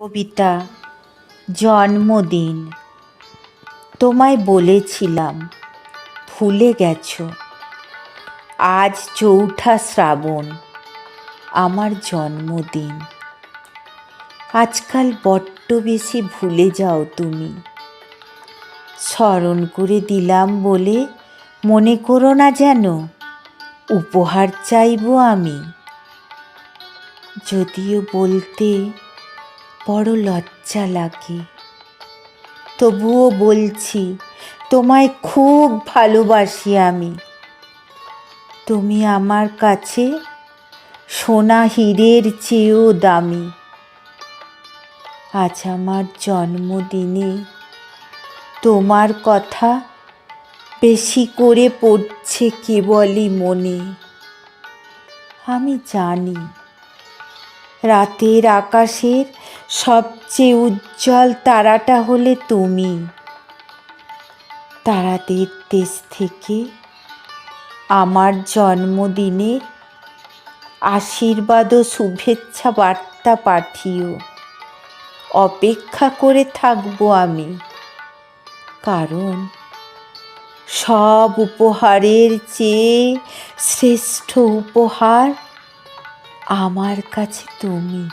কবিতা, জন্মদিন। তোমায় বলেছিলাম, ভুলে গেছ। আজ চৌঠা শ্রাবণ, আমার জন্মদিন। আজকাল বড্ড বেশি ভুলে যাও তুমি। স্মরণ করে দিলাম বলে মনে করো না যেন, উপহার চাইব আমি। যদিও বলতে বড় লজ্জা লাগে। তবুও বলছি, তোমায় খুব ভালোবাসি আমি। তুমি আমার কাছে সোনা হীরের চেয়েও দামি। আজ আমার জন্মদিনে তোমার কথা বেশি করে পড়ছে কেবলই মনে। আমি জানি, রাতের আকাশের সবচেয়ে উজ্জ্বল তারাটা হলে তুমি। তারাদের দেশ থেকে আমার জন্মদিনে আশীর্বাদ ও শুভেচ্ছা বার্তা পাঠিও। অপেক্ষা করে থাকব আমি, কারণ সব উপহারের চেয়ে শ্রেষ্ঠ উপহার আমার কাছে তুমি।